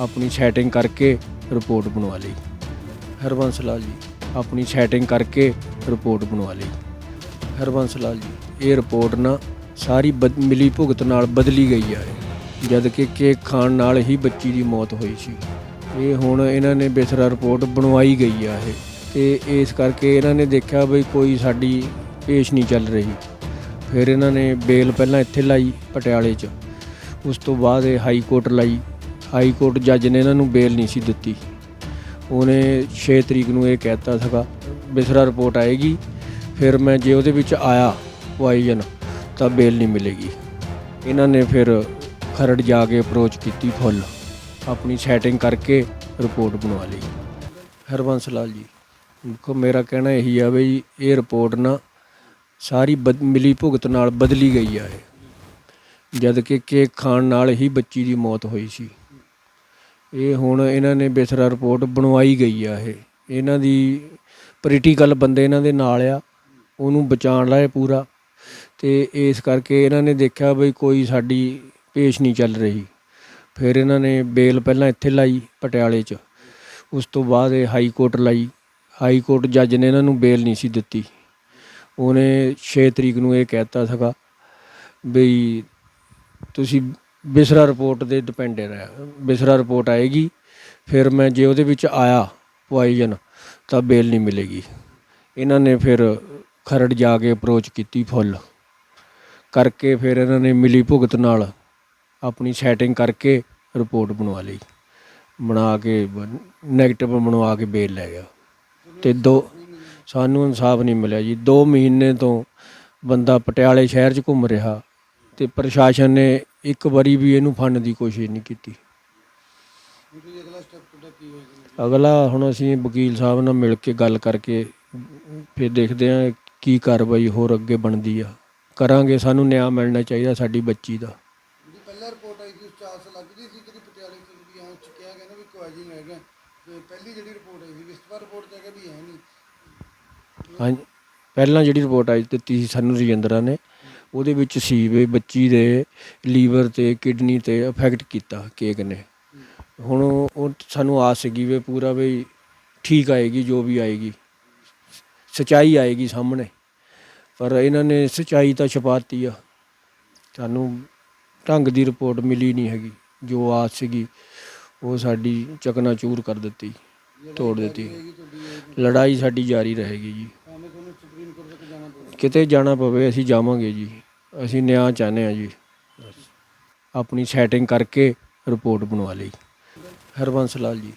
ਆਪਣੀ ਸੈਟਿੰਗ ਕਰਕੇ ਰਿਪੋਰਟ ਬਣਵਾ ਲਈ। ਹਰਬੰਸ ਲਾਲ ਜੀ। ਆਪਣੀ ਸੈਟਿੰਗ ਕਰਕੇ ਰਿਪੋਰਟ ਬਣਵਾ ਲਈ। ਹਰਬੰਸ ਲਾਲ ਜੀ। ਇਹ ਰਿਪੋਰਟ ਨਾ ਸਾਰੀ ਮਿਲੀ ਭੁਗਤ ਨਾਲ ਬਦਲੀ ਗਈ ਆ। ਜਦ ਕਿ ਕੇਕ ਖਾਣ ਨਾਲ ਹੀ ਬੱਚੀ ਦੀ ਮੌਤ ਹੋਈ ਸੀ। ਇਹ ਹੁਣ ਇਹਨਾਂ ਨੇ ਬਿਸਰਾ ਰਿਪੋਰਟ ਬਣਵਾਈ ਗਈ ਆ ਇਹ। ਤੇ ਇਸ ਕਰਕੇ ਇਹਨਾਂ ਨੇ ਦੇਖਿਆ ਬਈ ਕੋਈ ਸਾਡੀ ਪੇਸ਼ ਨਹੀਂ ਚੱਲ ਰਹੀ। ਫਿਰ ਇਹਨਾਂ ਨੇ ਬੇਲ ਪਹਿਲਾਂ ਇੱਥੇ ਲਾਈ ਪਟਿਆਲੇ 'ਚ। ਉਸ ਤੋਂ ਬਾਅਦ ਇਹ ਹਾਈ ਕੋਰਟ ਲਾਈ। ਹਾਈ ਕੋਰਟ ਜੱਜ ਨੇ ਇਹਨਾਂ ਨੂੰ ਬੇਲ ਨਹੀਂ ਸੀ ਦਿੱਤੀ। ਉਹਨੇ 6 ਤਰੀਕ ਨੂੰ ਇਹ ਕਹਿਤਾ ਸੀਗਾ, ਬਿਸਰਾ ਰਿਪੋਰਟ ਆਏਗੀ, ਫਿਰ ਮੈਂ ਜੇ ਉਹਦੇ ਵਿੱਚ ਆਇਆ ਪੁਆਇਜਨ ਤਾਂ ਬੇਲ ਨਹੀਂ ਮਿਲੇਗੀ। ਇਹਨਾਂ ਨੇ ਫਿਰ ਖਰੜ ਜਾ ਕੇ ਅਪਰੋਚ ਕੀਤੀ ਫੁੱਲ। ਆਪਣੀ ਸੈਟਿੰਗ ਕਰਕੇ ਰਿਪੋਰਟ ਬਣਵਾ ਲਈ। ਹਰਬੰਸ ਲਾਲ ਜੀ, ਦੇਖੋ ਮੇਰਾ ਕਹਿਣਾ ਇਹੀ ਆ ਬਈ ਇਹ ਰਿਪੋਰਟ ਨਾ ਸਾਰੀ ਬਦ- ਮਿਲੀ ਭੁਗਤ ਨਾਲ ਬਦਲੀ ਗਈ ਆ ਇਹ। ਜਦ ਕਿ ਕੇਕ ਖਾਣ ਨਾਲ ਹੀ ਬੱਚੀ ਦੀ ਮੌਤ ਹੋਈ ਸੀ। ਇਹ ਹੁਣ ਇਹਨਾਂ ਨੇ ਬਿਸਰਾ ਰਿਪੋਰਟ ਬਣਵਾਈ ਗਈ ਆ ਇਹ। ਇਹਨਾਂ ਦੀ ਪੋਲੀਟੀਕਲ ਬੰਦੇ ਇਹਨਾਂ ਦੇ ਨਾਲ ਆ, ਉਹਨੂੰ ਬਚਾਉਣ ਲਾਏ ਪੂਰਾ। ਤੇ ਇਸ ਕਰਕੇ ਇਹਨਾਂ ਨੇ ਦੇਖਿਆ ਬਈ ਕੋਈ ਸਾਡੀ ਪੇਸ਼ ਨਹੀਂ ਚੱਲ ਰਹੀ। ਫਿਰ ਇਹਨਾਂ ਨੇ ਬੇਲ ਪਹਿਲਾਂ ਇੱਥੇ ਲਾਈ ਪਟਿਆਲੇ 'ਚ। ਉਸ ਤੋਂ ਬਾਅਦ ਇਹ ਹਾਈ ਕੋਰਟ ਲਾਈ। ਹਾਈ ਕੋਰਟ ਜੱਜ ਨੇ ਇਹਨਾਂ ਨੂੰ ਬੇਲ ਨਹੀਂ ਸੀ ਦਿੱਤੀ। ਉਹਨੇ 6 ਤਰੀਕ ਨੂੰ ਇਹ ਕਹਿਤਾ ਸੀਗਾ ਬਈ ਤੁਸੀਂ ਬਿਸਰਾ ਰਿਪੋਰਟ ਦੇ ਡਿਪੈਂਡੈਂਟ ਹੈ, ਬਿਸਰਾ ਰਿਪੋਰਟ ਆਏਗੀ, ਫਿਰ ਮੈਂ ਜੇ ਉਹਦੇ ਵਿੱਚ ਆਇਆ ਪੁਆਇਜਨ ਤਾਂ ਬੇਲ ਨਹੀਂ ਮਿਲੇਗੀ। ਇਹਨਾਂ ਨੇ ਫਿਰ ਖਰੜ ਜਾ ਕੇ ਅਪਰੋਚ ਕੀਤੀ ਫੁੱਲ ਕਰਕੇ ਫਿਰ ਇਹਨਾਂ ਨੇ ਮਿਲੀ ਭੁਗਤ ਨਾਲ ਆਪਣੀ ਸੈਟਿੰਗ ਕਰਕੇ ਰਿਪੋਰਟ ਬਣਵਾ ਲਈ। ਬਣਾ ਕੇ ਨੈਗੇਟਿਵ ਬਣਵਾ ਕੇ ਬੇਲ ਲੈ ਗਿਆ। ਤੇ ਦੋ, ਸਾਨੂੰ ਇਨਸਾਫ ਨਹੀਂ ਮਿਲਿਆ ਜੀ। 2 ਮਹੀਨੇ ਤੋਂ ਬੰਦਾ ਪਟਿਆਲੇ ਸ਼ਹਿਰ 'ਚ ਘੁੰਮ ਰਿਹਾ। ਤੇ ਪ੍ਰਸ਼ਾਸਨ ਨੇ ਇੱਕ ਵਾਰੀ ਵੀ ਇਹਨੂੰ ਫੰਡ ਦੀ ਕੋਸ਼ਿਸ਼ ਨਹੀਂ ਕੀਤੀ। ਅਗਲਾ ਹੁਣ ਅਸੀਂ ਵਕੀਲ ਸਾਹਿਬ ਨਾਲ ਮਿਲ ਕੇ ਗੱਲ ਕਰਕੇ ਫਿਰ ਦੇਖਦੇ ਹਾਂ ਕੀ ਕਾਰਵਾਈ ਹੋਰ ਅੱਗੇ ਬਣਦੀ ਆ। ਕਰਾਂਗੇ ਸਾਨੂੰ ਨਿਆਂ ਮਿਲਣਾ ਚਾਹੀਦਾ ਸਾਡੀ ਬੱਚੀ ਦਾ। ਪਹਿਲਾਂ ਰਿਪੋਰਟ ਆਈ ਸੀ ਉਸ 'ਚ ਆਸ ਲੱਗਦੀ ਸੀ ਕਿ ਪਟਿਆਲੇ ਚ ਵੀ ਹਾਂ ਚ ਕਿਹਾ ਗਿਆ ਨਾ ਵੀ ਕੋਆਜਿਨ ਹੈਗਾ ਤੇ ਪਹਿਲੀ ਜਿਹੜੀ ਰਿਪੋਰਟ ਆਈ ਸੀ ਵਿਸਤਵਾ ਰਿਪੋਰਟ ਚ ਹੈਗਾ ਵੀ ਹੈ ਨਹੀਂ। ਹਾਂਜੀ ਪਹਿਲਾਂ ਜਿਹੜੀ ਰਿਪੋਰਟ ਆਈ ਦਿੱਤੀ ਸੀ ਸਾਨੂੰ ਰਜਿੰਦਰਾ ਨੇ। ਉਹਦੇ ਵਿੱਚ ਸੀ ਵੀ ਬੱਚੀ ਦੇ ਲੀਵਰ ਤੇ, ਕਿਡਨੀ ਤੇ ਇਫੈਕਟ ਕੀਤਾ ਕੇਕ ਨੇ। ਹੁਣ ਉਹ ਸਾਨੂੰ ਆਸ ਸੀਗੀ ਵੀ ਪੂਰਾ ਵੀ ਠੀਕ ਆਏਗੀ, ਜੋ ਵੀ ਆਏਗੀ। ਸਚਾਈ ਆਏਗੀ ਸਾਹਮਣੇ। ਪਰ ਇਹਨਾਂ ਨੇ ਸਚਾਈ ਤਾਂ ਛਪਾਤੀ ਆ। ਸਾਨੂੰ ਢੰਗ ਦੀ ਰਿਪੋਰਟ ਮਿਲੀ ਨਹੀਂ ਹੈਗੀ। ਜੋ ਆਸ ਸੀਗੀ, ਉਹ ਸਾਡੀ ਚਕਨਾਚੂਰ ਕਰ ਦਿੱਤੀ, ਤੋੜ ਦਿੱਤੀ। ਲੜਾਈ ਸਾਡੀ ਜਾਰੀ ਰਹੇਗੀ ਜੀ। ਕਿਤੇ ਜਾਣਾ ਪਵੇ, ਅਸੀਂ ਜਾਵਾਂਗੇ ਜੀ। ਅਸੀਂ ਨਿਆਂ ਚਾਹੁੰਦੇ ਆ ਜੀ। ਆਪਣੀ ਸੈਟਿੰਗ ਕਰਕੇ ਰਿਪੋਰਟ ਬਣਵਾ ਲਈ। ਹਰਬੰਸ ਲਾਲ ਜੀ।